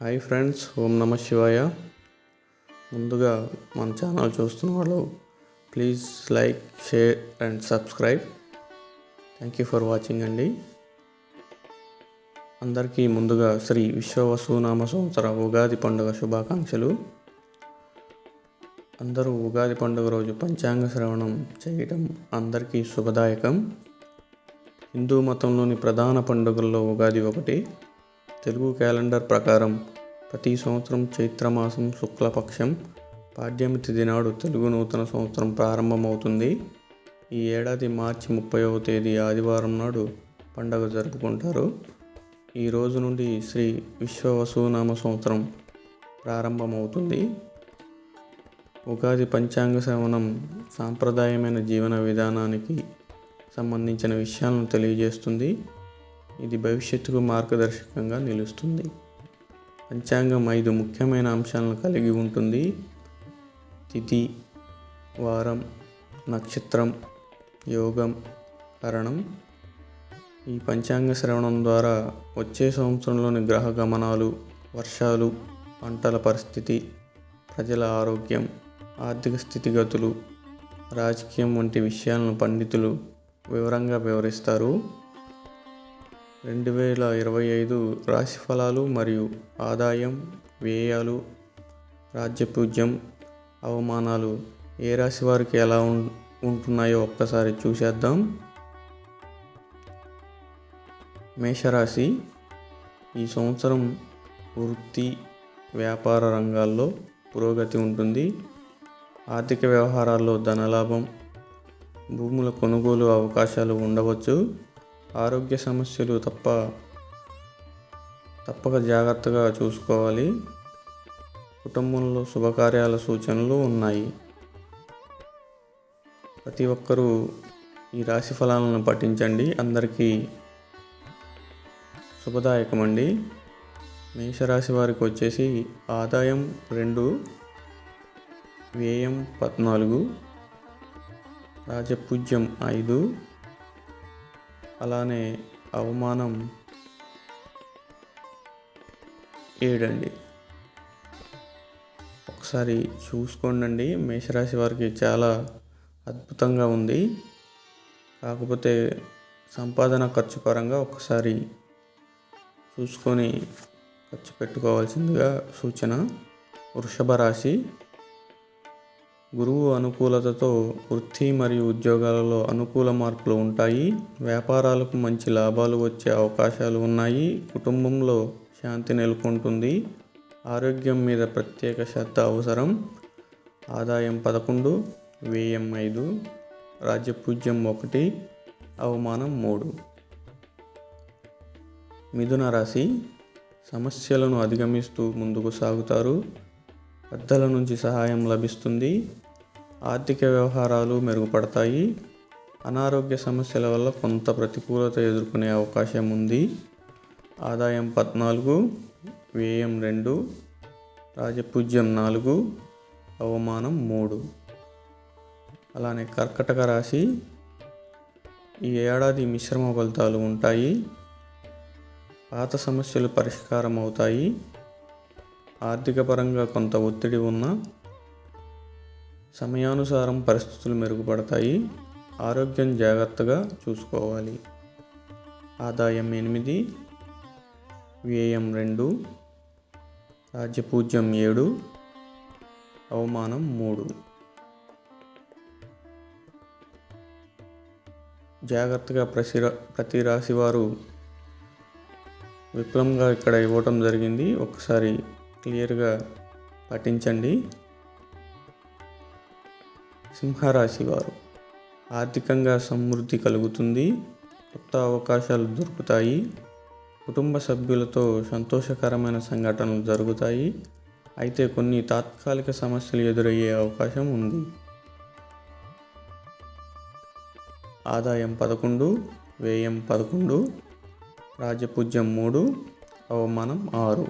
Hi friends ఓం నమ శివాయ. ముందుగా మన ఛానల్ చూస్తున్న వాళ్ళు please like share and subscribe. Thank you for watching అండి. అందరికీ ముందుగా శ్రీ విశ్వవసునామ సంవత్సర ఉగాది పండుగ శుభాకాంక్షలు. అందరూ ఉగాది పండుగ రోజు పంచాంగ శ్రవణం చేయటం అందరికీ శుభదాయకం. హిందూ మతంలోని ప్రధాన పండుగల్లో ఉగాది ఒకటి. తెలుగు క్యాలెండర్ ప్రకారం ప్రతి సంవత్సరం చైత్రమాసం శుక్లపక్షం పాడ్యమి తిథి నాడు తెలుగు నూతన సంవత్సరం ప్రారంభమవుతుంది. ఈ ఏడాది మార్చి ముప్పైవ తేదీ ఆదివారం నాడు పండగ జరుపుకుంటారు. ఈ రోజు నుండి శ్రీ విశ్వవసునామ సంవత్సరం ప్రారంభమవుతుంది. ఉగాది పంచాంగ శ్రవణం సాంప్రదాయమైన జీవన విధానానికి సంబంధించిన విషయాలను తెలియజేస్తుంది. ఇది భవిష్యత్తుకు మార్గదర్శకంగా నిలుస్తుంది. పంచాంగం ఐదు ముఖ్యమైన అంశాలను కలిగి ఉంటుంది. తిథి వారం నక్షత్రం యోగం కరణం ఈ పంచాంగ శ్రవణం ద్వారా వచ్చే సంవత్సరంలోని గ్రహ గమనాలు వర్షాలు పంటల పరిస్థితి ప్రజల ఆరోగ్యం ఆర్థిక స్థితిగతులు రాజకీయం వంటి విషయాలను పండితులు వివరంగా వివరిస్తారు. రెండు వేల ఇరవై ఐదు రాశి ఫలాలు మరియు ఆదాయం వ్యయాలు రాజ్యపూజ్యం అవమానాలు ఏ రాశి వారికి ఎలా ఉం ఉంటున్నాయో ఒక్కసారి చూసేద్దాం. మేషరాశి ఈ సంవత్సరం వృత్తి వ్యాపార రంగాల్లో పురోగతి ఉంటుంది. ఆర్థిక వ్యవహారాల్లో ధనలాభం భూముల కొనుగోలు అవకాశాలు ఉండవచ్చు. ఆరోగ్య సమస్యలు తప్ప తప్పక జాగ్రత్తగా చూసుకోవాలి. కుటుంబంలో శుభకార్యాల సూచనలు ఉన్నాయి. ప్రతి ఒక్కరూ ఈ రాశి ఫలాలను పఠించండి. అందరికీ శుభదాయకమండి. మేషరాశి వారికి వచ్చేసి ఆదాయం రెండు వ్యయం పద్నాలుగు రాజపూజ్యం ఐదు అలానే అవమానం ఏడండి. ఒకసారి చూసుకోండి మేషరాశి వారికి చాలా అద్భుతంగా ఉంది. కాకపోతే సంపాదన ఖర్చు పరంగా ఒకసారి చూసుకొని ఖర్చు పెట్టుకోవాల్సిందిగా సూచన. వృషభ రాశి గురువు అనుకూలతతో వృత్తి మరియు ఉద్యోగాలలో అనుకూల మార్పులు ఉంటాయి. వ్యాపారాలకు మంచి లాభాలు వచ్చే అవకాశాలు ఉన్నాయి. కుటుంబంలో శాంతి నెలకొంటుంది. ఆరోగ్యం మీద ప్రత్యేక శ్రద్ధ అవసరం. ఆదాయం పదకొండు వ్యయం ఐదు రాజ్యపూజ్యం ఒకటి అవమానం మూడు. మిథున రాశి సమస్యలను అధిగమిస్తూ ముందుకు సాగుతారు. పెద్దల నుంచి సహాయం లభిస్తుంది. ఆర్థిక వ్యవహారాలు మెరుగుపడతాయి. అనారోగ్య సమస్యల వల్ల కొంత ప్రతికూలత ఎదుర్కొనే అవకాశం ఉంది. ఆదాయం పద్నాలుగు వ్యయం రెండు రాజపూజ్యం నాలుగు అవమానం మూడు. అలానే కర్కటక రాశి ఈ ఏడాది మిశ్రమ ఫలితాలు ఉంటాయి. పాత సమస్యలు పరిష్కారం అవుతాయి. ఆర్థిక పరంగా కొంత ఒత్తిడి ఉన్నా సమయానుసారం పరిస్థితులు మెరుగుపడతాయి. ఆరోగ్యం జాగ్రత్తగా చూసుకోవాలి. ఆదాయం ఎనిమిది వ్యయం రెండు రాజ్యపూజ్యం ఏడు అవమానం మూడు. జాగ్రత్తగా ప్రతి ప్రతి రాశి వారు విప్లవంగా ఇక్కడ ఇవ్వటం జరిగింది. ఒకసారి క్లియర్గా పఠించండి. సింహరాశి వారు ఆర్థికంగా సమృద్ధి కలుగుతుంది కొత్త అవకాశాలు దొరుకుతాయి కుటుంబ సభ్యులతో సంతోషకరమైన సంఘటనలు జరుగుతాయి అయితే కొన్ని తాత్కాలిక సమస్యలు ఎదురయ్యే అవకాశం ఉంది. ఆదాయం పదకొండు వ్యయం పదకొండు రాజపూజ్యం మూడు అవమానం ఆరు.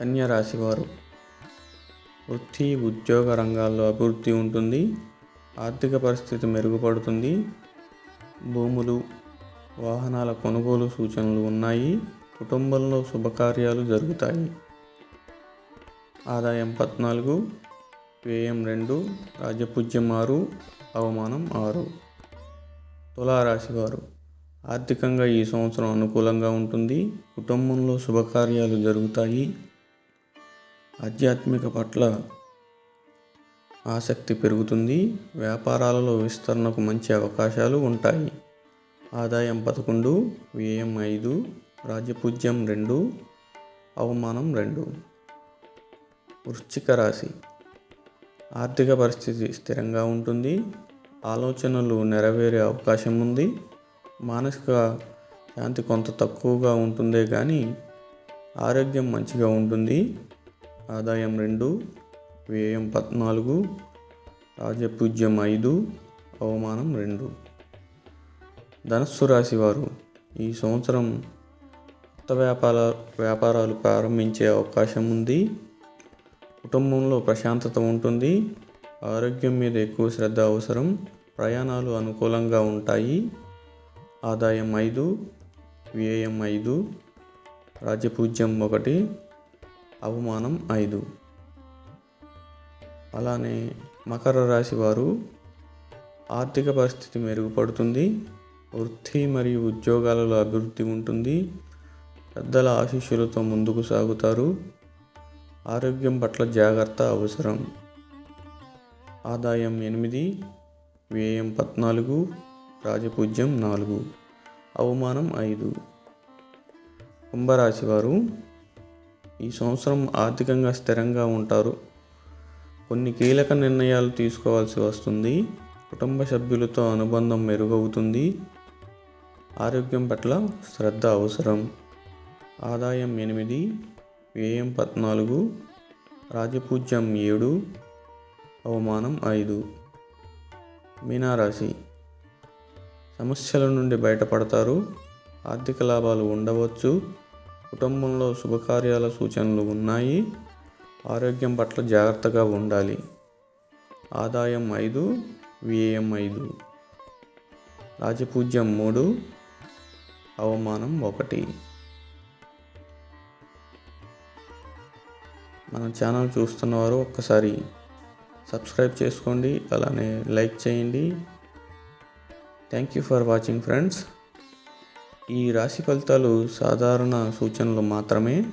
కన్యరాశి వారు వృత్తి ఉద్యోగ రంగాల్లో అభివృద్ధి ఉంటుంది. ఆర్థిక పరిస్థితి మెరుగుపడుతుంది. భూములు వాహనాల కొనుగోలు సూచనలు ఉన్నాయి. కుటుంబంలో శుభకార్యాలు జరుగుతాయి. ఆదాయం పద్నాలుగు వ్యయం రెండు రాజపూజ్యం ఆరు అవమానం ఆరు. తులారాశి వారు ఆర్థికంగా ఈ సంవత్సరం అనుకూలంగా ఉంటుంది. కుటుంబంలో శుభకార్యాలు జరుగుతాయి. ఆధ్యాత్మిక పట్ల ఆసక్తి పెరుగుతుంది. వ్యాపారాలలో విస్తరణకు మంచి అవకాశాలు ఉంటాయి. ఆదాయం పదకొండు వ్యయం ఐదు రాజపూజ్యం రెండు అవమానం రెండు. వృశ్చిక రాశి. ఆర్థిక పరిస్థితి స్థిరంగా ఉంటుంది. ఆలోచనలు నెరవేరే అవకాశం ఉంది. మానసిక శాంతి కొంత తక్కువగా ఉంటుందే కానీ ఆరోగ్యం మంచిగా ఉంటుంది. ఆదాయం రెండు వ్యయం పద్నాలుగు రాజపూజ్యం ఐదు అవమానం రెండు. ధనస్సు రాశి వారు ఈ సంవత్సరం కొత్త వ్యాపార వ్యాపారాలు ప్రారంభించే అవకాశం ఉంది. కుటుంబంలో ప్రశాంతత ఉంటుంది. ఆరోగ్యం మీద ఎక్కువ శ్రద్ధ అవసరం. ప్రయాణాలు అనుకూలంగా ఉంటాయి. ఆదాయం ఐదు వ్యయం ఐదు రాజపూజ్యం ఒకటి అవమానం ఐదు. అలానే మకర రాశి వారు ఆర్థిక పరిస్థితి మెరుగుపడుతుంది వృత్తి మరియు ఉద్యోగాలలో అభివృద్ధి ఉంటుంది పెద్దల ఆశీస్సులతో ముందుకు సాగుతారు ఆరోగ్యం పట్ల జాగ్రత్త అవసరం. ఆదాయం ఎనిమిది వ్యయం పద్నాలుగు రాజపూజ్యం నాలుగు. అవమానం ఐదు. కుంభరాశి వారు ఈ సంవత్సరం ఆర్థికంగా స్థిరంగా ఉంటారు. కొన్ని కీలక నిర్ణయాలు తీసుకోవాల్సి వస్తుంది. కుటుంబ సభ్యులతో అనుబంధం మెరుగవుతుంది. ఆరోగ్యం పట్ల శ్రద్ధ అవసరం. ఆదాయం ఎనిమిది వ్యయం పద్నాలుగు రాజపూజ్యం ఏడు అవమానం ఐదు. మీనారాశి. సమస్యల నుండి బయటపడతారు. ఆర్థిక లాభాలు ఉండవచ్చు. కుటుంబంలో శుభకార్యాల సూచనలు ఉన్నాయి. ఆరోగ్యం పట్ల జాగ్రత్తగా ఉండాలి. ఆదాయం ఐదు వ్యయం ఐదు. రాజపూజ్యం మూడు అవమానం ఒకటి. మన ఛానల్ చూస్తున్నవారు ఒక్కసారి సబ్స్క్రైబ్ చేసుకోండి. అలానే లైక్ చేయండి. Thank you for watching friends. ఈ రాశి ఫలితాలు సాధారణ సూచనలు మాత్రమే.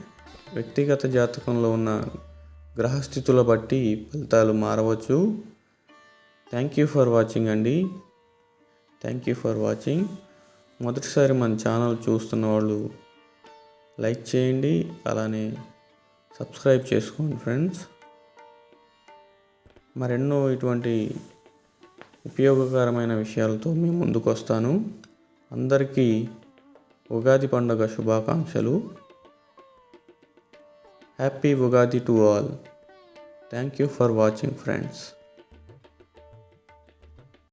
వ్యక్తిగత జాతకంలో ఉన్న గ్రహస్థితుల బట్టి ఫలితాలు మారవచ్చు. థ్యాంక్ యూ ఫర్ వాచింగ్ అండి. థ్యాంక్ యూ ఫర్ వాచింగ్ మొదటిసారి మన ఛానల్ చూస్తున్న వాళ్ళు లైక్ చేయండి అలానే సబ్స్క్రైబ్ చేసుకోండి ఫ్రెండ్స్. మరెన్నో ఇటువంటి ఉపయోగకరమైన విషయాలతో మేము ముందుకు వస్తాను అందరికీ ఉగాది పండుగ శుభాకాంక్షలు. Happy Ugadi to all thank you for watching friends